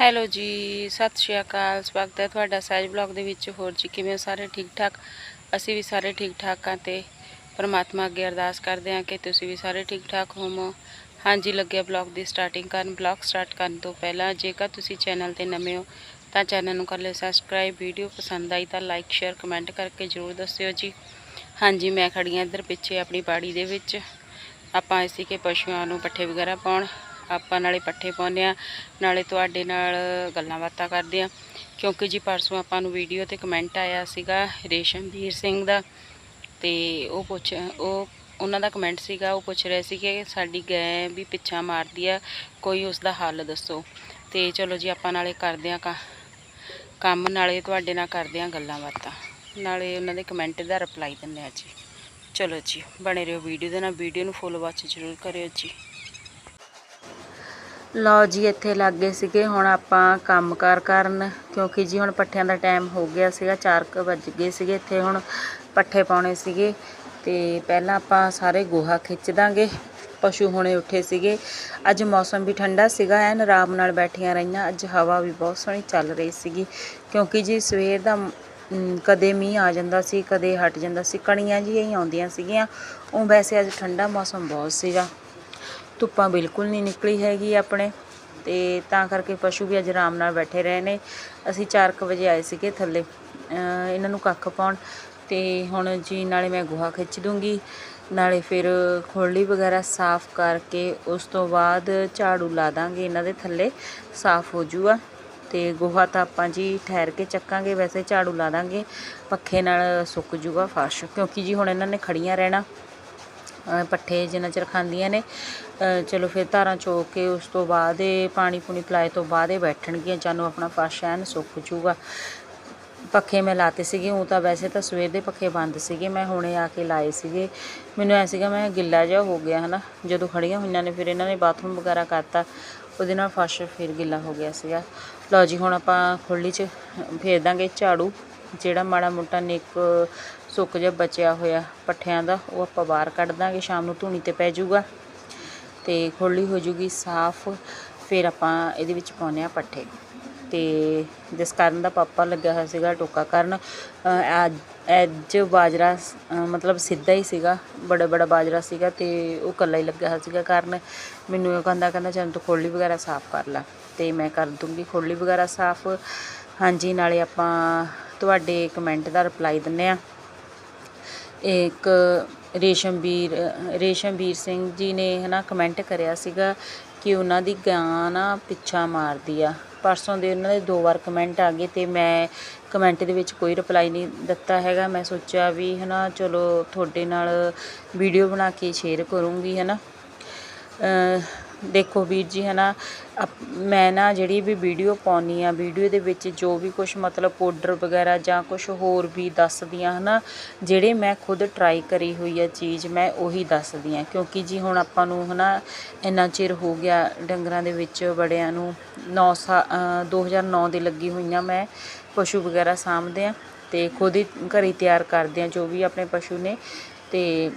Hello ਜੀ, ਸਤਿ ਸ਼੍ਰੀ ਅਕਾਲ, ਸਵਾਗਤ ਹੈ ਤੁਹਾਡਾ ਸਹਿਜ ਬਲੌਗ ਦੇ ਵਿੱਚ। ਹੋਰ ਜੀ, ਕਿਵੇਂ ਸਾਰੇ ਠੀਕ ਠਾਕ ਅਸੀਂ ਵੀ ਸਾਰੇ ਠੀਕ ਠਾਕ ਹਾਂ ਤੇ ਪਰਮਾਤਮਾ ਅੱਗੇ ਅਰਦਾਸ ਕਰਦੇ ਹਾਂ ਕਿ ਤੁਸੀਂ ਵੀ ਸਾਰੇ ਠੀਕ ਠਾਕ ਹੋਵੋ। ਹਾਂਜੀ, ਲੱਗਿਆ ਬਲੌਗ ਦੀ ਸਟਾਰਟਿੰਗ ਕਰਨ। ਬਲੌਗ ਸਟਾਰਟ ਕਰਨ ਤੋਂ ਪਹਿਲਾਂ ਜੇਕਰ ਤੁਸੀਂ ਚੈਨਲ ਤੇ ਨਵੇਂ ਹੋ, ਤਾਂ ਚੈਨਲ ਨੂੰ ਕਰ ਲਿਓ ਸਬਸਕ੍ਰਾਈਬ ਵੀਡੀਓ ਪਸੰਦ ਆਈ ਤਾਂ ਲਾਈਕ ਸ਼ੇਅਰ ਕਮੈਂਟ ਕਰਕੇ ਜਰੂਰ ਦੱਸਿਓ ਜੀ। ਹਾਂਜੀ, ਮੈਂ ਖੜੀ ਹਾਂ ਇੱਧਰ ਪਿੱਛੇ ਆਪਣੀ ਬਾੜੀ ਦੇ ਵਿੱਚ। ਆਪਾਂ ਆਏ ਸੀ ਪਸ਼ੂਆਂ ਨੂੰ ਪੱਠੇ ਵਗੈਰਾ ਪਾਉਣ। ਆਪਾਂ ਨਾਲੇ ਪੱਠੇ ਪਾਉਂਦੇ ਆ ਨਾਲੇ ਤੁਹਾਡੇ ਨਾਲ ਗੱਲਾਂ ਬਾਤਾਂ ਕਰਦੇ ਆ ਕਿਉਂਕਿ ਜੀ ਪਰਸੋਂ ਆਪਾਂ ਨੂੰ ਵੀਡੀਓ ਤੇ ਕਮੈਂਟ ਆਇਆ ਸੀਗਾ ਰੇਸ਼ਮਵੀਰ ਸਿੰਘ ਦਾ ਤੇ ਉਹ ਪੁੱਛ, ਉਹ ਉਹਨਾਂ ਦਾ ਕਮੈਂਟ ਸੀਗਾ, ਉਹ ਪੁੱਛ ਰਹੇ ਸੀ ਕਿ ਸਾਡੀ ਗੈ ਵੀ ਪਿੱਛਾ ਮਾਰਦੀ ਆ, ਕੋਈ ਉਸ ਦਾ ਹੱਲ ਦੱਸੋ। ਤੇ ਚਲੋ ਜੀ ਆਪਾਂ ਨਾਲੇ ਕਰਦੇ ਆ ਕੰਮ ਨਾਲੇ ਤੁਹਾਡੇ ਨਾਲ ਕਰਦੇ ਆ ਗੱਲਾਂ ਬਾਤਾਂ। ਨਾਲੇ ਉਹਨਾਂ ਦੇ ਕਮੈਂਟ ਦਾ ਰਿਪਲਾਈ ਦਿੰਦੇ ਆ ਜੀ। ਚਲੋ ਜੀ, ਬਣੇ ਰਹੋ ਵੀਡੀਓ ਦੇ ਨਾਲ, ਵੀਡੀਓ ਨੂੰ ਫੁੱਲ ਵਾਚ ਜ਼ਰੂਰ ਕਰਿਓ ਜੀ। ਲਓ ਜੀ, ਇੱਥੇ ਲੱਗ ਗਏ ਸੀਗੇ। ਹੁਣ ਆਪਾਂ ਕੰਮਕਾਰ ਕਰਨ, ਕਿਉਂਕਿ ਜੀ ਹੁਣ ਪੱਠਿਆਂ ਦਾ ਟਾਈਮ ਹੋ ਗਿਆ ਸੀਗਾ 4:00 ਵੱਜ ਗਏ ਸੀਗੇ। ਇੱਥੇ ਹੁਣ ਪੱਠੇ ਪਾਉਣੇ ਸੀਗੇ। ਤੇ ਪਹਿਲਾਂ ਆਪਾਂ ਸਾਰੇ ਗੋਹਾ ਖਿੱਚ ਦਾਂਗੇ। ਪਸ਼ੂ ਹੁਣੇ ਉੱਠੇ ਸੀਗੇ। ਅੱਜ ਮੌਸਮ ਵੀ ਠੰਡਾ ਸੀਗਾ, ਐਨ ਆਰਾਮ ਨਾਲ ਬੈਠੀਆਂ ਰਹੀਆਂ। ਅੱਜ ਹਵਾ ਵੀ ਬਹੁਤ ਸੋਹਣੀ ਚੱਲ ਰਹੀ ਸੀਗੀ, ਕਿਉਂਕਿ ਜੀ ਸਵੇਰ ਦਾ ਕਦੇ ਮੀਂਹ ਆ ਜਾਂਦਾ ਸੀ, ਕਦੇ ਹਟ ਜਾਂਦਾ ਸੀ। ਕਣੀਆਂ ਜਿਹੀਆਂ ਹੀ ਆਉਂਦੀਆਂ ਸੀਗੀਆਂ। ਉਹ ਵੈਸੇ ਅੱਜ ਠੰਡਾ ਮੌਸਮ ਬਹੁਤ ਸੀਗਾ। ਧੁੱਪਾਂ ਬਿਲਕੁਲ ਨਹੀਂ ਨਿਕਲੀ ਹੈਗੀ ਆਪਣੇ ਤੇ ਤਾਂ ਕਰਕੇ ਪਸ਼ੂ ਵੀ ਅੱਜ ਆਰਾਮ ਨਾਲ ਬੈਠੇ ਰਹੇ ਨੇ। ਅਸੀਂ 4:00 ਵਜੇ ਆਏ ਸੀਗੇ ਥੱਲੇ ਇਹਨਾਂ ਨੂੰ ਕੱਖ ਪਾਉਣ ਤੇ ਹੁਣ ਜੀ ਨਾਲੇ ਮੈਂ ਗੋਹਾ ਖਿੱਚ ਦੂੰਗੀ, ਨਾਲੇ ਫਿਰ ਖੋਲੀ ਵਗੈਰਾ ਸਾਫ਼ ਕਰਕੇ ਉਸ ਤੋਂ ਬਾਅਦ ਝਾੜੂ ਲਾ ਦਾਂਗੇ ਇਹਨਾਂ ਦੇ ਥੱਲੇ, ਸਾਫ਼ ਹੋ ਜੂਗਾ। ਤੇ ਗੋਹਾ ਤਾਂ ਆਪਾਂ ਜੀ ਠਹਿਰ ਕੇ ਚੱਕਾਂਗੇ, ਵੈਸੇ ਝਾੜੂ ਲਾ ਦਾਂਗੇ, ਪੱਖੇ ਨਾਲ ਸੁੱਕ ਜੂਗਾ ਫਰਸ਼, ਕਿਉਂਕਿ ਜੀ ਹੁਣ ਇਹਨਾਂ ਨੇ ਖੜੀਆਂ ਰਹਿਣਾ। ਪੱਠੇ ਜਿੰਨਾ ਚਿਰ ਖਾਂਦੀਆਂ ਨੇ ਚਲੋ ਫਿਰ ਧਾਰਾਂ ਚੋ ਕੇ ਉਸ ਤੋਂ ਬਾਅਦ ਇਹ ਪਾਣੀ ਪੂਣੀ ਪਿਲਾਏ ਤੋਂ ਬਾਅਦ ਇਹ ਬੈਠਣਗੀਆਂ ਜਾਨੂੰ ਆਪਣਾ ਫਰਸ਼ ਐਨ ਸੁੱਕ ਜੂਗਾ। ਪੱਖੇ ਮੈਂ ਲਾਤੇ ਸੀਗੇ, ਉਹ ਤਾਂ ਵੈਸੇ ਤਾਂ ਸਵੇਰ ਦੇ ਪੱਖੇ ਬੰਦ ਸੀਗੇ, ਮੈਂ ਹੁਣੇ ਆ ਕੇ ਲਾਏ ਸੀਗੇ। ਮੈਨੂੰ ਐ ਸੀਗਾ, ਮੈਂ ਗਿੱਲਾ ਜਿਹਾ ਹੋ ਗਿਆ, ਹਨਾ। ਜਦੋਂ ਖੜੀਆਂ ਹੋਈਆਂ ਨੇ, ਫਿਰ ਇਹਨਾਂ ਨੇ ਬਾਥਰੂਮ ਵਗੈਰਾ ਕਰਤਾ, ਉਹਦੇ ਨਾਲ ਫਰਸ਼ ਫਿਰ ਗਿੱਲਾ ਹੋ ਗਿਆ ਸੀਗਾ। ਲਓ ਜੀ, ਹੁਣ ਆਪਾਂ ਖੁੱਲੀ 'ਚ ਫੇਰ ਦਾਂਗੇ ਝਾੜੂ। ਜਿਹੜਾ ਮਾੜਾ ਮੋਟਾ ਨਿੱਕ ਸੁੱਕ ਜਿਹਾ ਬਚਿਆ ਹੋਇਆ ਪੱਠਿਆਂ ਦਾ, ਉਹ ਆਪਾਂ ਬਾਹਰ ਕੱਢ ਦਾਂਗੇ, ਸ਼ਾਮ ਨੂੰ ਧੂਣੀ ਤੇ ਪੈ ਜਾਊਗਾ। ਤੇ ਖੁੱਲੀ ਹੋ ਜੂਗੀ ਸਾਫ਼, ਫਿਰ ਆਪਾਂ ਇਹਦੇ ਵਿੱਚ ਪਾਉਂਦੇ ਆ ਪੱਠੇ। ਤੇ ਜਿਸ ਕਾਰਨ ਦਾ ਪਾਪਾ ਲੱਗਿਆ ਹੋਇਆ ਸੀਗਾ ਟੋਕਾ ਕਰਨ, ਅਹ ਅੱਜ ਬਾਜਰਾ ਮਤਲਬ ਸਿੱਧਾ ਹੀ ਸੀਗਾ, ਬੜਾ ਬੜਾ ਬਾਜਰਾ ਸੀਗਾ ਤੇ ਉਹ ਕੱਲਾ ਹੀ ਲੱਗਿਆ ਹੋਇਆ ਸੀਗਾ ਕਾਰਨ। ਮੈਨੂੰ ਇਹ ਕਹਿੰਦਾ ਕਹਿੰਦਾ ਚੱਲ ਤੂੰ ਖੋਲੀ ਵਗੈਰਾ ਸਾਫ਼ ਕਰ ਲੈ। ਤੇ ਮੈਂ ਕਰ ਦੂੰਗੀ ਖੋਲੀ ਵਗੈਰਾ ਸਾਫ਼। ਹਾਂਜੀ, ਨਾਲੇ ਆਪਾਂ ਤੁਹਾਡੇ ਕਮੈਂਟ ਦਾ ਰਿਪਲਾਈ ਦਿੰਨੇ ਆ ਇੱਕ ਰੇਸ਼ਮਵੀਰ ਰੇਸ਼ਮਵੀਰ ਸਿੰਘ ਜੀ ਨੇ ਹਨਾ ਕਮੈਂਟ ਕਰਿਆ ਸੀਗਾ ਕਿ ਉਹਨਾਂ ਦੀ ਗਾਂ ਨਾ ਪਿੱਛਾ ਮਾਰਦੀ ਆ। ਪਰਸੋਂ ਦੇ ਉਹਨਾਂ ਦੇ ਦੋ ਵਾਰ ਕਮੈਂਟ ਆ ਗਏ ਤੇ ਮੈਂ ਕਮੈਂਟ ਦੇ ਵਿੱਚ ਕੋਈ ਰਿਪਲਾਈ ਨਹੀਂ ਦਿੱਤਾ ਹੈਗਾ। ਮੈਂ ਸੋਚਿਆ ਵੀ ਹਨਾ ਚਲੋ ਤੁਹਾਡੇ ਨਾਲ ਵੀਡੀਓ ਬਣਾ ਕੇ ਸ਼ੇਅਰ ਕਰੂੰਗੀ ਹਨਾ। ਅਹ ਦੇਖੋ ਵੀਰ ਜੀ ਹਨਾ ਅਪ- ਮੈਂ ਨਾ ਜਿਹੜੀ ਵੀ ਵੀਡੀਓ ਪਾਉਂਦੀ ਹਾਂ, ਵੀਡੀਓ ਦੇ ਵਿੱਚ ਜੋ ਵੀ ਕੁਛ ਮਤਲਬ ਪਾਊਡਰ ਵਗੈਰਾ ਜਾਂ ਕੁਛ ਹੋਰ ਵੀ ਦੱਸਦੀ ਹਾਂ ਹੈ ਨਾ ਜਿਹੜੇ ਮੈਂ ਖੁਦ ਟਰਾਈ ਕਰੀ ਹੋਈ ਆ ਚੀਜ਼, ਮੈਂ ਉਹੀ ਦੱਸਦੀ ਹਾਂ। ਕਿਉਂਕਿ ਜੀ ਹੁਣ ਆਪਾਂ ਨੂੰ ਹੈ ਨਾ ਇੰਨਾ ਚਿਰ ਹੋ ਗਿਆ ਡੰਗਰਾਂ ਦੇ ਵਿੱਚ ਬੜਿਆਂ ਨੂੰ 9 ਸਾ, ਅਹ 2009 ਦੇ ਲੱਗੀ ਹੋਈਆਂ ਮੈਂ ਪਸ਼ੂ ਵਗੈਰਾ ਸਾਂਭਦੇ ਆ ਤੇ ਖੁਦ ਹੀ ਘਰੇ ਤਿਆਰ ਕਰਦੇ ਆ ਜੋ ਵੀ ਆਪਣੇ ਪਸ਼ੂ ਨੇ ਅਤੇ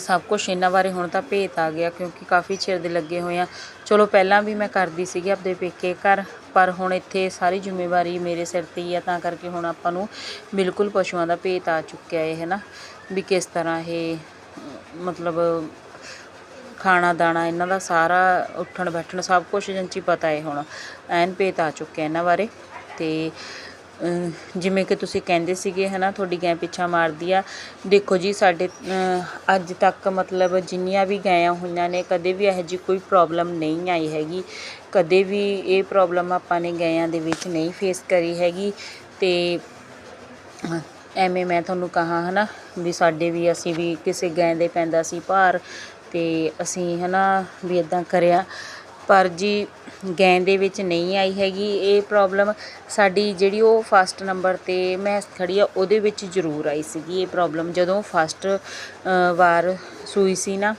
ਸਭ ਕੁਝ ਇਹਨਾਂ ਬਾਰੇ ਹੁਣ ਤਾਂ ਭੇਤ ਆ ਗਿਆ ਕਿਉਂਕਿ ਕਾਫੀ ਚਿਰ ਦੇ ਲੱਗੇ ਹੋਏ ਆ। ਚਲੋ ਪਹਿਲਾਂ ਵੀ ਮੈਂ ਕਰਦੀ ਸੀਗੀ ਆਪਦੇ ਪੇਕੇ ਘਰ, ਪਰ ਹੁਣ ਇੱਥੇ ਸਾਰੀ ਜ਼ਿੰਮੇਵਾਰੀ ਮੇਰੇ ਸਿਰ ਤੇ ਹੀ ਆ, ਤਾਂ ਕਰਕੇ ਹੁਣ ਆਪਾਂ ਨੂੰ ਬਿਲਕੁਲ ਪਸ਼ੂਆਂ ਦਾ ਭੇਤ ਆ ਚੁੱਕਿਆ ਹੈ ਹੈ ਨਾ ਵੀ ਕਿਸ ਤਰ੍ਹਾਂ ਇਹ, ਮਤਲਬ ਖਾਣਾ ਦਾਣਾ, ਇਹਨਾਂ ਦਾ ਸਾਰਾ ਉੱਠਣ ਬੈਠਣ ਸਭ ਕੁਝ ਜੰਚੀ ਪਤਾ ਹੈ ਹੁਣ। ਐਨ ਭੇਤ ਆ ਚੁੱਕਿਆ ਇਹਨਾਂ ਬਾਰੇ ਤੇ ਜਿਵੇਂ ਕਿ ਤੁਸੀਂ ਕਹਿੰਦੇ ਸੀਗੇ ਹੈ ਨਾ ਤੁਹਾਡੀ ਗੈਂ ਪਿੱਛਾ ਮਾਰਦੀ ਆ। ਦੇਖੋ ਜੀ, ਸਾਡੇ ਅੱਜ ਤੱਕ ਮਤਲਬ ਜਿੰਨੀਆਂ ਵੀ ਗਾਇਆਂ ਹੋਈਆਂ ਨੇ, ਕਦੇ ਵੀ ਇਹੋ ਜਿਹੀ ਕੋਈ ਪ੍ਰੋਬਲਮ ਨਹੀਂ ਆਈ ਹੈਗੀ। ਕਦੇ ਵੀ ਇਹ ਪ੍ਰੋਬਲਮ ਆਪਾਂ ਨੇ ਗਾਇਆਂ ਦੇ ਵਿੱਚ ਨਹੀਂ ਫੇਸ ਕਰੀ ਹੈਗੀ। ਅਤੇ ਐਵੇਂ ਮੈਂ ਤੁਹਾਨੂੰ ਕਹਾ ਨਾ ਵੀ ਸਾਡੇ ਵੀ, ਅਸੀਂ ਵੀ ਕਿਸੇ ਗਾਂ ਦੇ ਪੈਂਦਾ ਸੀ ਭਾਰ। ਅਤੇ ਅਸੀਂ ਹੈ ਨਾ ਵੀ ਇਦਾਂ ਕਰਿਆ। ਪਰ ਜੀ ਗੈਂ ਦੇ ਵਿੱਚ ਨਹੀਂ ਆਈ ਹੈਗੀ। ਇਹ ਪ੍ਰੋਬਲਮ ਸਾਡੀ ਜਿਹੜੀ ਉਹ ਫਸਟ ਨੰਬਰ ਤੇ ਮੈਂ ਖੜ੍ਹੀ ਆ, ਉਹਦੇ ਵਿੱਚ ਜ਼ਰੂਰ ਆਈ ਸੀਗੀ ਇਹ ਪ੍ਰੋਬਲਮ ਜਦੋਂ ਫਸਟ ਵਾਰ ਸੂਈ ਸੀ ਨਾ,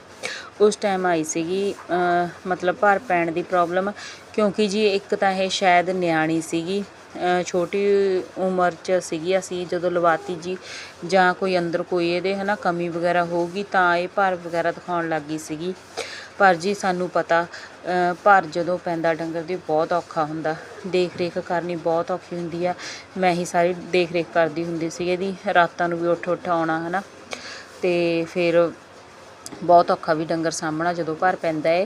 ਉਸ ਟਾਈਮ ਆਈ ਸੀਗੀ ਮਤਲਬ ਭਾਰ ਪੈਣ ਦੀ ਪ੍ਰੋਬਲਮ ਕਿਉਂਕਿ ਜੀ ਇੱਕ ਤਾਂ ਇਹ ਸ਼ਾਇਦ ਨਿਆਣੀ ਸੀਗੀ ਛੋਟੀ ਉਮਰ 'ਚ ਸੀਗੀ ਅਸੀਂ, ਜਦੋਂ ਲਵਾਤੀ ਜੀ, ਜਾਂ ਕੋਈ ਅੰਦਰ ਕੋਈ ਇਹਦੇ ਹਨਾ ਕਮੀ ਵਗੈਰਾ ਹੋਊਗੀ ਤਾਂ ਇਹ ਭਾਰ ਵਗੈਰਾ ਦਿਖਾਉਣ ਲੱਗ ਗਈ ਸੀਗੀ। ਪਰ ਜੀ ਸਾਨੂੰ ਪਤਾ ਅ, ਭਰ ਜਦੋਂ ਪੈਂਦਾ ਡੰਗਰ ਦੀ ਬਹੁਤ ਔਖਾ ਹੁੰਦਾ। ਦੇਖ ਰੇਖ ਕਰਨੀ ਬਹੁਤ ਔਖੀ ਹੁੰਦੀ ਆ। ਮੈਂ ਹੀ ਸਾਰੀ ਦੇਖ ਰੇਖ ਕਰਦੀ ਹੁੰਦੀ ਸੀ ਇਹਦੀ ਰਾਤਾਂ ਨੂੰ ਵੀ ਉੱਠ ਉੱਠ ਆਉਣਾ ਹਨਾ। ਤੇ ਫਿਰ ਬਹੁਤ ਔਖਾ ਵੀ ਡੰਗਰ ਸਾਹਮਣਾ ਜਦੋਂ ਭਰ ਪੈਂਦਾ ਏ।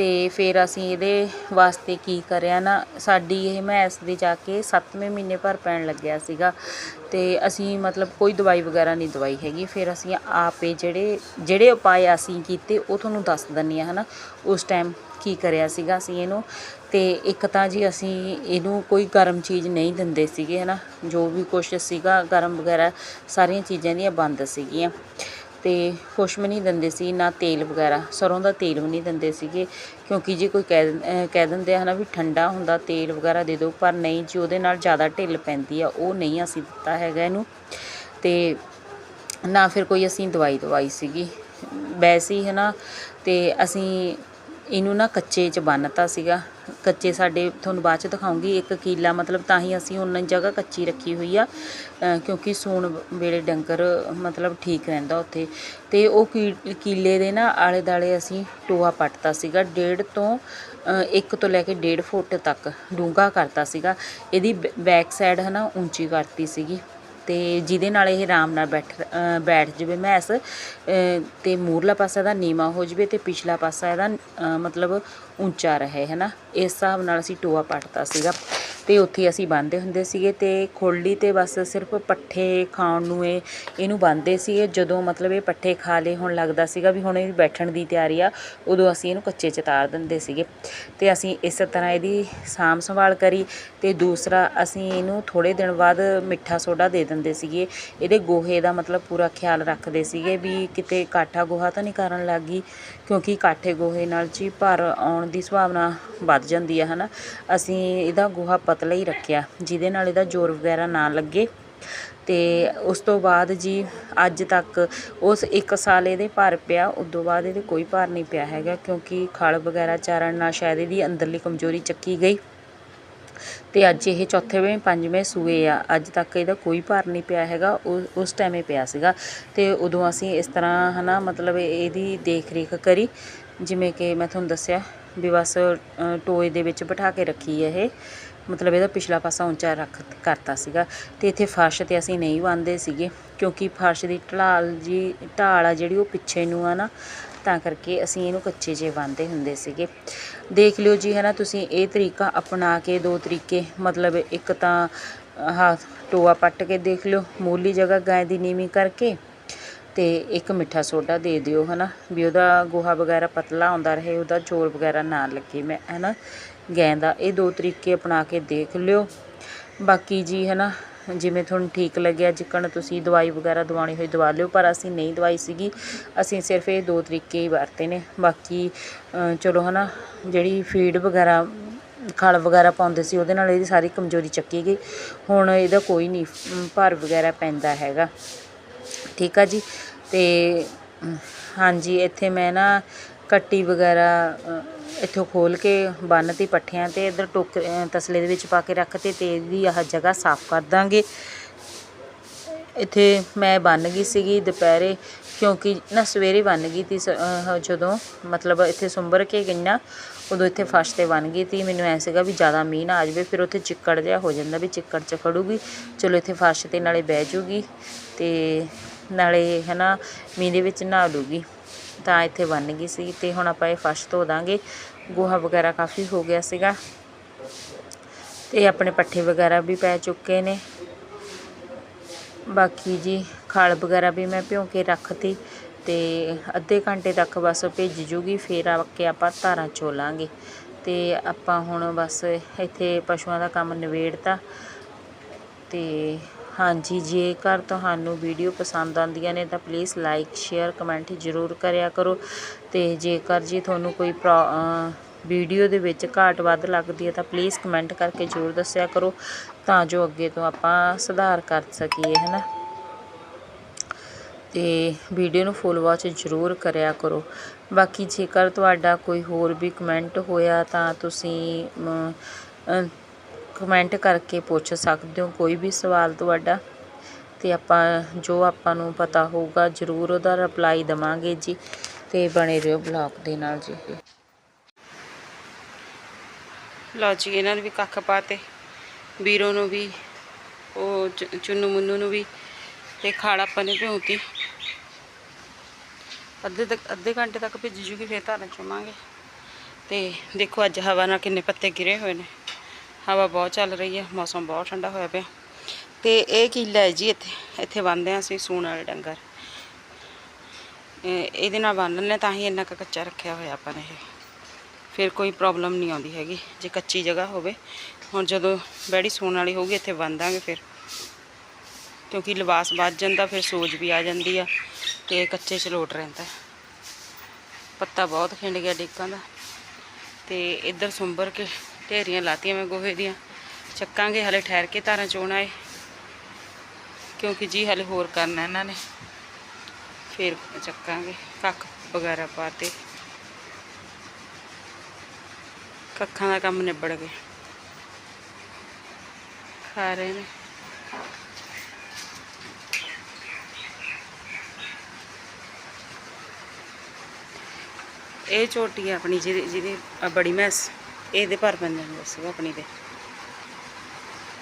ਤੇ ਫਿਰ ਅਸੀਂ ਇਹਦੇ ਵਾਸਤੇ ਕੀ ਕਰਿਆ ਨਾ, ਸਾਡੀ ਇਹ ਮੈਂਸ ਦੇ ਜਾ ਕੇ ਸੱਤਵੇਂ ਮਹੀਨੇ ਭਰ ਪੈਣ ਲੱਗਿਆ ਸੀਗਾ ਅਤੇ ਅਸੀਂ ਮਤਲਬ ਕੋਈ ਦਵਾਈ ਵਗੈਰਾ ਨਹੀਂ ਦਵਾਈ ਹੈਗੀ। ਫਿਰ ਅਸੀਂ ਆਪੇ ਜਿਹੜੇ ਜਿਹੜੇ ਉਪਾਅ ਅਸੀਂ ਕੀਤੇ ਉਹ ਤੁਹਾਨੂੰ ਦੱਸ ਦਿੰਦੇ ਹਾਂ ਹੈ ਨਾ ਉਸ ਟਾਈਮ ਕੀ ਕਰਿਆ ਸੀਗਾ ਅਸੀਂ ਇਹਨੂੰ ਅਤੇ ਇੱਕ ਤਾਂ ਜੀ ਅਸੀਂ ਇਹਨੂੰ ਕੋਈ ਗਰਮ ਚੀਜ਼ ਨਹੀਂ ਦਿੰਦੇ ਸੀਗੇ ਹੈ ਨਾ ਜੋ ਵੀ ਕੁਛ ਸੀਗਾ, ਗਰਮ ਵਗੈਰਾ ਸਾਰੀਆਂ ਚੀਜ਼ਾਂ ਦੀਆਂ ਬੰਦ ਸੀਗੀਆਂ। ਅਤੇ ਕੁਛ ਵੀ ਨਹੀਂ ਦਿੰਦੇ ਸੀ, ਨਾ ਤੇਲ ਵਗੈਰਾ ਸਰ੍ਹੋਂ ਦਾ ਤੇਲ ਵੀ ਨਹੀਂ ਦਿੰਦੇ ਸੀਗੇ। ਕਿਉਂਕਿ ਜੇ ਕੋਈ ਕਹਿ ਦਿੰ- ਕਹਿ ਦਿੰਦੇ ਆ ਨਾ ਵੀ ਠੰਡਾ ਹੁੰਦਾ, ਤੇਲ ਵਗੈਰਾ ਦੇ ਦਿਓ, ਪਰ ਨਹੀਂ ਜੀ, ਉਹਦੇ ਨਾਲ ਜ਼ਿਆਦਾ ਢਿੱਲ ਪੈਂਦੀ ਆ, ਉਹ ਨਹੀਂ ਅਸੀਂ ਦਿੱਤਾ ਹੈਗਾ ਇਹਨੂੰ। ਅਤੇ ਨਾ ਫਿਰ ਕੋਈ ਅਸੀਂ ਦਵਾਈ ਦਵਾਈ ਸੀਗੀ। ਵੈਸੇ ਹੀ ਹੈ ਨਾ ਅਤੇ ਅਸੀਂ ਇਹਨੂੰ ਨਾ ਕੱਚੇ 'ਚ ਬੰਨਤਾ ਸੀਗਾ। ਕੱਚੇ ਸਾਡੇ ਤੁਹਾਨੂੰ ਬਾਅਦ 'ਚ ਦਿਖਾਉਂਗੀ। ਇੱਕ ਕਿੱਲਾ ਮਤਲਬ ਤਾਂ ਹੀ ਅਸੀਂ ਉਹਨਾਂ ਜਗ੍ਹਾ ਕੱਚੀ ਰੱਖੀ ਹੋਈ ਆ ਕਿਉਂਕਿ ਸੂਣ ਵੇਲੇ ਡੰਗਰ ਮਤਲਬ ਠੀਕ ਰਹਿੰਦਾ ਉੱਥੇ। ਤੇ ਉਹ ਕੀ- ਕੀਲੇ ਦੇ ਨਾ ਆਲੇ ਦਾਲੇ ਅਸੀਂ ਟੋਆ ਪੱਟਤਾ ਸੀਗਾ। ਡੇਢ ਤੋਂ ਇੱਕ ਤੋਂ ਲੈ ਕੇ ਡੇਢ ਫੁੱਟ ਤੱਕ ਡੂੰਘਾ ਕਰਤਾ ਸੀਗਾ। ਇਹਦੀ ਬੈਕ ਸਾਈਡ ਹੈ ਨਾ ਉੱਚੀ ਕਰਤੀ ਸੀਗੀ। ਤੇ ਜਿਹਦੇ ਨਾਲ ਇਹ ਆਰਾਮ ਨਾਲ ਬੈਠ ਬੈਠ ਜਵੇ ਮੈਸ ਅ, ਤੇ ਮੂਰਲਾ ਪਾਸਾ ਇਹਦਾ ਨੀਵਾ ਹੋ ਜਵੇ ਤੇ ਪਿਛਲਾ ਪਾਸਾ ਇਹਦਾ ਮਤਲਬ ਉੱਚਾ ਰਹੇ ਹੈ ਨਾ ਇਸ ਹਿਸਾਬ ਨਾਲ ਅਸੀਂ ਟੋਆ ਪੱਟਤਾ ਸੀਗਾ। ਤੇ ਉੱਥੇ ਅਸੀਂ ਬੰਨ੍ਹਦੇ ਹੁੰਦੇ ਸੀਗੇ ਤੇ ਖੋਲੀ ਤੇ ਬਸ ਸਿਰਫ ਪੱਠੇ ਖਾਣ ਨੂੰ ਇਹ, ਇਹਨੂੰ ਬੰਨ੍ਹਦੇ ਸੀਗੇ। ਜਦੋਂ ਮਤਲਬ ਇਹ ਪੱਠੇ ਖਾ ਲਏ, ਹੁਣ ਲੱਗਦਾ ਸੀਗਾ ਵੀ ਹੁਣ ਇਹ ਬੈਠਣ ਦੀ ਤਿਆਰੀ ਆ, ਉਦੋਂ ਅਸੀਂ ਇਹਨੂੰ ਕੱਚੇ 'ਚ ਤਾਰ ਦਿੰਦੇ ਸੀਗੇ। ਤੇ ਅਸੀਂ ਇਸ ਤਰ੍ਹਾਂ ਇਹਦੀ ਸਾਂਭ ਸੰਭਾਲ ਕਰੀ ਤੇ ਦੂਸਰਾ ਅਸੀਂ ਇਹਨੂੰ ਥੋੜੇ ਦਿਨ ਬਾਅਦ ਮਿੱਠਾ ਸੋਡਾ ਦੇ ਦਿੰਦੇ ਸੀਗੇ। ਇਹਦੇ ਗੋਹੇ ਦਾ ਮਤਲਬ ਪੂਰਾ ਖਿਆਲ ਰੱਖਦੇ ਸੀਗੇ ਵੀ ਕਿਤੇ ਕਾਠਾ ਗੋਹਾ ਤਾਂ ਨਹੀਂ ਕਰਨ ਲੱਗ ਗਈ, ਕਿਉਂਕਿ ਕਾਠੇ ਗੋਹੇ ਨਾਲ ਜੀ ਭਰ ਆਉਣ ਦੀ ਸੰਭਾਵਨਾ ਵੱਧ ਜਾਂਦੀ ਆ, ਹਨਾ। ਅਸੀਂ ਇਹਦਾ ਗੋਹਾ ਪਤਲਾ ਹੀ ਰੱਖਿਆ। ਜਿਹਦੇ ਨਾਲ ਇਹਦਾ ਜ਼ੋਰ ਵਗੈਰਾ ਨਾ ਲੱਗੇ। ਤੇ ਉਸ ਤੋਂ ਬਾਅਦ ਜੀ ਅੱਜ ਤੱਕ ਉਸ ਇੱਕ ਸਾਲ ਇਹਦੇ ਭਰ ਪਿਆ। ਉਸ ਤੋਂ ਬਾਅਦ ਇਹਦੇ ਕੋਈ ਭਾਰ ਨਹੀਂ ਪਿਆ ਹੈਗਾ ਕਿਉਂਕਿ ਖਲ ਵਗੈਰਾ ਚਾਰਨ ਨਾਲ ਸ਼ਾਇਦ ਇਹਦੀ ਅੰਦਰਲੀ ਕਮਜ਼ੋਰੀ ਚੱਕੀ ਗਈ। ਤੇ ਅੱਜ ਇਹ ਚੌਥੇਵੇਂ ਪੰਜਵੇਂ ਸੂਏ ਆ। ਅੱਜ ਤੱਕ ਇਹਦਾ ਕੋਈ ਭਾਰ ਨਹੀਂ ਪਿਆ ਹੈਗਾ। ਉਹ ਉਸ ਟਾਈਮੇ ਪਿਆ ਸੀਗਾ। ਤੇ ਉਦੋਂ ਅਸੀਂ ਇਸ ਤਰ੍ਹਾਂ ਹਨਾ ਮਤਲਬ ਇਹਦੀ ਦੇਖ ਰੇਖ ਕਰੀ। ਜਿਵੇਂ ਕਿ ਮੈਂ ਤੁਹਾਨੂੰ ਦੱਸਿਆ ਵੀ ਬਸ ਟੋਏ ਦੇ ਵਿੱਚ ਬਿਠਾ ਕੇ ਰੱਖੀ ਹੈ ਇਹ। ਮਤਲਬ ਇਹਦਾ ਪਿਛਲਾ ਪਾਸਾ ਉੱਚਾ ਰੱਖ ਕਰਤਾ ਸੀਗਾ ਤੇ ਇੱਥੇ ਫਰਸ਼ ਤੇ ਅਸੀਂ ਨਹੀਂ ਬੰਨ੍ਹਦੇ ਸੀਗੇ, ਕਿਉਂਕਿ ਫਰਸ਼ ਦੀ ਢਲਾਲ ਜੀ, ਢਾਲ ਆ ਜਿਹੜੀ ਉਹ ਪਿੱਛੇ ਨੂੰ ਆ ਨਾ, ਤਾਂ ਕਰਕੇ ਅਸੀਂ ਇਹਨੂੰ ਕੱਚੇ 'ਚ ਬੰਨ੍ਹਦੇ ਹੁੰਦੇ ਸੀਗੇ। ਦੇਖ ਲਿਓ ਜੀ ਹੈ ਨਾ ਤੁਸੀਂ ਇਹ ਤਰੀਕਾ ਅਪਣਾ ਕੇ ਦੋ ਤਰੀਕੇ, ਮਤਲਬ ਇੱਕ ਤਾਂ, ਆਹ, ਟੋਆ ਪੱਟ ਕੇ ਦੇਖ ਲਿਓ, ਮੂਲੀ ਜਗ੍ਹਾ ਗਾਂ ਦੀ ਨੀਵੀਂ ਕਰਕੇ ਤੇ ਇੱਕ ਮਿੱਠਾ ਸੋਡਾ ਦੇ ਦਿਓ, ਹਨਾ, ਵੀ ਉਹਦਾ ਗੋਹਾ ਵਗੈਰਾ ਪਤਲਾ ਆਉਂਦਾ ਰਹੇ, ਉਹਦਾ ਚੋਰ ਵਗੈਰਾ ਨਾ ਲੱਗੇ ਮੈਂ, ਹਨਾ। ਗੈਂ ਦਾ ਇਹ ਦੋ ਤਰੀਕੇ ਅਪਣਾ ਕੇ ਦੇਖ ਲਿਓ। ਬਾਕੀ ਜੀ ਹੈ ਨਾ ਜਿਵੇਂ ਤੁਹਾਨੂੰ ਠੀਕ ਲੱਗਿਆ ਜਿੱਕਣ ਤੁਸੀਂ ਦਵਾਈ ਵਗੈਰਾ ਦਵਾਉਣੀ ਹੋਈ ਦਵਾ ਲਿਓ ਪਰ ਅਸੀਂ ਨਹੀਂ ਦਵਾਈ ਸੀਗੀ। ਅਸੀਂ ਸਿਰਫ ਇਹ ਦੋ ਤਰੀਕੇ ਹੀ ਵਰਤੇ ਨੇ। ਬਾਕੀ ਅ, ਚਲੋ ਹਨਾ ਜਿਹੜੀ ਫੀਡ ਵਗੈਰਾ ਖਲ ਵਗੈਰਾ ਪਾਉਂਦੇ ਸੀ ਉਹਦੇ ਨਾਲ ਇਹਦੀ ਸਾਰੀ ਕਮਜ਼ੋਰੀ ਚੱਕੀ ਗਈ। ਹੁਣ ਇਹਦਾ ਕੋਈ ਨਹੀਂ ਅਮ, ਭਾਰ ਵਗੈਰਾ ਪੈਂਦਾ ਹੈਗਾ। ਠੀਕ ਆ ਜੀ? ਤੇ ਹਾਂਜੀ ਇੱਥੇ ਮੈਂ ਨਾ ਕੱਟੀ ਵਗੈਰਾ ਇੱਥੋਂ ਖੋਲ੍ਹ ਕੇ ਬੰਨ੍ਹਤੀ ਪੱਠਿਆਂ ਤੇ, ਇੱਧਰ ਟੋਕ ਤਸਲੇ ਦੇ ਵਿੱਚ ਪਾ ਕੇ ਰੱਖਤੇ ਤੇ ਇਹਦੀ ਆਹ ਜਗ੍ਹਾ ਸਾਫ਼ ਕਰ ਦਾਂਗੇ। ਇੱਥੇ ਮੈਂ ਬੰਨ੍ਹ ਗਈ ਸੀਗੀ ਦੁਪਹਿਰੇ, ਕਿਉਂਕਿ ਨਾ ਸਵੇਰੇ ਬੰਨ ਗਈ ਤੀ ਸ- ਜਦੋਂ ਮਤਲਬ ਇੱਥੇ ਸੁੰਬਰ ਕੇ ਗਈਆਂ, ਉਦੋਂ ਇੱਥੇ ਫਰਸ਼ ਤੇ ਬਣ ਗਈ ਤੀ। ਮੈਨੂੰ ਐ ਸੀਗਾ ਵੀ ਜ਼ਿਆਦਾ ਮੀਂਹ ਨਾ ਆ ਜਾਵੇ, ਫਿਰ ਉੱਥੇ ਚਿੱਕੜ ਜਿਹਾ ਹੋ ਜਾਂਦਾ ਵੀ ਚਿੱਕੜ ਚ ਖੜੂਗੀ ਚਲੋ ਇੱਥੇ ਫਰਸ਼ ਤੇ ਨਾਲੇ ਬਹਿ ਜੂਗੀ ਤੇ ਨਾਲੇ ਹਨਾ ਮੀਂਹ ਦੇ ਵਿੱਚ ਨਹਾ ਲੂਗੀ। ਤਾਂ ਇੱਥੇ ਬਣ ਗਈ ਸੀ ਤੇ ਹੁਣ ਆਪਾਂ ਇਹ ਫਰਸ਼ ਧੋ ਦਾਂਗੇ। ਗੋਹਾ ਵਗੈਰਾ ਕਾਫੀ ਹੋ ਗਿਆ ਸੀਗਾ। ਤੇ ਆਪਣੇ ਪੱਠੇ ਵਗੈਰਾ ਵੀ ਪੈ ਚੁੱਕੇ ਨੇ। ਬਾਕੀ ਜੀ ਖਲ ਵਗੈਰਾ ਵੀ ਮੈਂ ਭਿਉਂ ਕੇ ਰੱਖਤੀ ਤੇ ਅੱਧੇ ਘੰਟੇ ਤੱਕ ਬਸ ਭਿੱਜ ਜੂਗੀ, ਫਿਰ ਆ ਕੇ ਆਪਾਂ ਧਾਰਾਂ ਚੋਲਾਂਗੇ। ਤੇ ਆਪਾਂ ਹੁਣ ਬਸ ਇੱਥੇ ਪਸ਼ੂਆਂ ਦਾ ਕੰਮ ਨਿਬੇੜਤਾ ਤੇ ਹਾਂਜੀ, ਜੇਕਰ ਤੁਹਾਨੂੰ ਵੀਡੀਓ ਪਸੰਦ ਆਉਂਦੀਆਂ ਨੇ ਤਾਂ ਪਲੀਜ਼ ਲਾਈਕ ਸ਼ੇਅਰ ਕਮੈਂਟ ਜ਼ਰੂਰ ਕਰਿਆ ਕਰੋ। ਤੇ ਜੇਕਰ ਜੀ ਤੁਹਾਨੂੰ ਕੋਈ ਪ੍ਰੋ- ਵੀਡੀਓ ਦੇ ਵਿੱਚ ਘਾਟ ਵੱਧ ਲੱਗਦੀ ਹੈ ਤਾਂ ਪਲੀਜ਼ ਕਮੈਂਟ ਕਰਕੇ ਜ਼ਰੂਰ ਦੱਸਿਆ ਕਰੋ ਤਾਂ ਜੋ ਅੱਗੇ ਤੋਂ ਆਪਾਂ ਸੁਧਾਰ ਕਰ ਸਕੀਏ, ਹੈ ਨਾ? ਤੇ ਵੀਡੀਓ ਨੂੰ ਫੁੱਲ ਵਾਚ ਜ਼ਰੂਰ ਕਰਿਆ ਕਰੋ। ਬਾਕੀ ਜੇਕਰ ਤੁਹਾਡਾ ਕੋਈ ਹੋਰ ਵੀ ਕਮੈਂਟ ਹੋਇਆ ਤਾਂ ਤੁਸੀਂ ਕਮੈਂਟ ਕਰਕੇ ਪੁੱਛ ਸਕਦੇ ਹੋ, ਕੋਈ ਵੀ ਸਵਾਲ ਤੁਹਾਡਾ, ਤੇ ਆਪਾਂ, ਜੋ ਆਪਾਂ ਨੂੰ ਪਤਾ ਹੋਊਗਾ, ਜ਼ਰੂਰ ਉਹਦਾ ਰਿਪਲਾਈ ਦਵਾਂਗੇ ਜੀ, ਤੇ ਬਣੇ ਰਹੋ ਬਲੌਗ ਦੇ ਨਾਲ ਜੀ ਲਓ ਜੀ, ਇਹਨਾਂ ਨੂੰ ਵੀ ਕੱਖ ਪਾਤੇ, ਵੀਰੋ ਨੂੰ ਵੀ, ਉਹ ਚ- ਚੁੰਨੂ ਮੁੰਨੂ ਨੂੰ ਵੀ, ਤੇ ਖਾਲ ਆਪਾਂ ਨੇ ਭਿਉਂਤੀ। ਅੱਧੇ ਤੱਕ, ਅੱਧੇ ਘੰਟੇ ਤੱਕ ਭਿੱਜ ਜੂਗੀ, ਫਿਰ ਧਾਰਾਂ ਚੁਮਾਂਗੇ। ਤੇ ਦੇਖੋ ਅੱਜ ਹਵਾ ਨਾਲ ਕਿੰਨੇ ਪੱਤੇ ਗਿਰੇ ਹੋਏ ਨੇ। ਹਵਾ ਬਹੁਤ ਚੱਲ ਰਹੀ ਹੈ ਮੌਸਮ ਬਹੁਤ ਠੰਡਾ ਹੋਇਆ ਪਿਆ। ਤੇ ਇਹ ਕੀਲਾ ਹੈ ਜੀ ਇੱਥੇ? ਇੱਥੇ ਬੰਨਦੇ ਹਾਂ ਅਸੀਂ ਸੂਣ ਵਾਲੇ ਡੰਗਰ। ਇਹਦੇ ਨਾਲ ਬੰਨ ਲੈਂਦੇ ਹਾਂ, ਤਾਂ ਹੀ ਇੰਨਾ ਕੁ ਕੱਚਾ ਰੱਖਿਆ ਹੋਇਆ ਆਪਾਂ ਨੇ ਇਹ। ਫਿਰ ਕੋਈ ਪ੍ਰੋਬਲਮ ਨਹੀਂ ਆਉਂਦੀ ਹੈਗੀ ਜੇ ਕੱਚੀ ਜਗ੍ਹਾ ਹੋਵੇ। ਹੁਣ ਜਦੋਂ ਬੈੜੀ ਸੂਣ ਵਾਲੀ ਹੋਊਗੀ ਇੱਥੇ ਬੰਦਾਂਗੇ ਫਿਰ। ਕਿਉਂਕਿ ਲਿਬਾਸ ਵੱਜ ਜਾਂਦਾ ਫਿਰ ਸੋਜ ਵੀ ਆ ਜਾਂਦੀ ਆ ਤੇ ਕੱਚੇ ਚ ਲੋਟ ਰਹਿੰਦਾ। ਪੱਤਾ ਬਹੁਤ ਖਿੰਡ ਗਿਆ ਡੇਕਾਂ ਦਾ। ਤੇ ਇੱਧਰ ਸੁੰਬਰ ਕੇ ਢੇਰੀਆਂ ਲਾਤੀਆਂ ਮੈਂ ਗੋਹੇ ਦੀਆਂ। ਚੱਕਾਂਗੇ ਹਲੇ ਠਹਿਰ ਕੇ ਧਾਰਾਂ ਚੋਣ ਆਏ। ਕਿਉਂਕਿ ਜੀ ਹਲੇ ਹੋਰ ਕਰਨਾ ਇਹਨਾਂ ਨੇ। ਫਿਰ ਚੱਕਾਂਗੇ। ਕੱਖ ਵਗੈਰਾ ਪਾਤੇ। ਕੱਖਾਂ ਦਾ ਕੰਮ ਨਿਬੜ ਗਿਆ ਖਾ ਰਹੇ ਨੇ। ਇਹ ਝੋਟੀ ਆ ਆਪਣੀ ਜਿਹਦੀ ਜਿਹਦੀ ਬੜੀ ਮੈਸ। ਇਹਦੇ ਭਰ ਪੈਂਦੇ ਨੇ ਬਸ ਆਪਣੀ ਦੇ।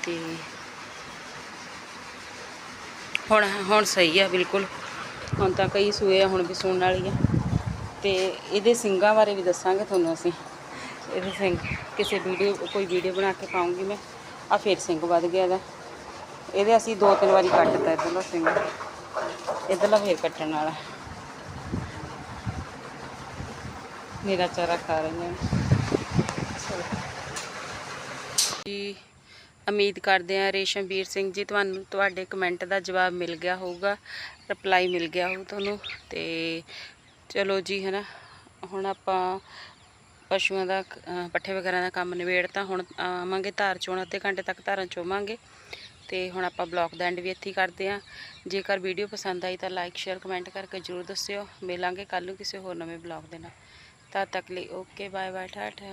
ਤੇ ਹੁਣ ਹੁਣ ਸਹੀ ਆ, ਬਿਲਕੁਲ। ਹੁਣ ਤਾਂ ਕਈ ਸੂਏ ਆ, ਹੁਣ ਵੀ ਸੂਣ ਵਾਲੀ ਆ। ਤੇ ਇਹਦੇ ਸਿੰਘਾਂ ਬਾਰੇ ਵੀ ਦੱਸਾਂਗੇ ਤੁਹਾਨੂੰ ਅਸੀਂ। ਇਹਦੇ ਸਿੰਘ ਕਿਸੇ ਵੀਡੀਓ, ਕੋਈ ਵੀਡੀਓ ਬਣਾ ਕੇ ਪਾਉਂਗੀ ਮੈਂ। ਆ ਫੇਰ ਸਿੰਘ ਵੱਧ ਗਿਆ ਇਹਦਾ। ਇਹਦੇ ਅਸੀਂ ਦੋ ਤਿੰਨ ਵਾਰੀ ਕੱਟ ਕੱਟਤਾ ਇੱਧਰਲਾ ਸਿੰਘ ਇੱਧਰਲਾ ਫੇਰ ਕੱਟਣ ਵਾਲਾ। ਮੇਰਾ ਚਾਰਾ ਖਾ ਰਹੀਆਂ ਨੇ। ਜੀ, ਉਮੀਦ ਕਰਦੇ ਹਾਂ ਰੇਸ਼ਮਵੀਰ ਸਿੰਘ ਜੀ ਤੁਹਾਨੂੰ, ਤੁਹਾਡੇ ਕਮੈਂਟ ਦਾ ਜਵਾਬ ਮਿਲ ਗਿਆ ਹੋਊਗਾ ਰਿਪਲਾਈ ਮਿਲ ਗਿਆ ਹੋਊ ਤੁਹਾਨੂੰ, ਤੇ ਚਲੋ ਜੀ ਹੈ ਨਾ ਹੁਣ ਆਪਾਂ ਪਸ਼ੂਆਂ ਦਾ ਪੱਠੇ ਵਗੈਰਾ ਦਾ ਕੰਮ ਨਿਬੇੜਤਾ, ਹੁਣ ਆਵਾਂਗੇ ਧਾਰ ਚੋਣ, ਅੱਧੇ ਘੰਟੇ ਤੱਕ ਧਾਰਾਂ ਚੋਵਾਂਗੇ, ਤੇ ਹੁਣ ਆਪਾਂ ਬਲੌਗ ਦਾ ਐਂਡ ਵੀ ਇੱਥੇ ਕਰਦੇ ਹਾਂ। ਜੇਕਰ ਵੀਡੀਓ ਪਸੰਦ ਆਈ ਤਾਂ ਲਾਈਕ ਸ਼ੇਅਰ ਕਮੈਂਟ ਕਰਕੇ ਜਰੂਰ ਦੱਸਿਓ। ਮਿਲਾਂਗੇ ਕੱਲ ਨੂੰ ਕਿਸੇ ਹੋਰ ਨਵੇਂ ਬਲੌਗ ਦੇ ਨਾਲ। ਤਦ ਤੱਕ ਲਈ ਓਕੇ ਬਾਏ ਬਾਏ ਟਾਟਾ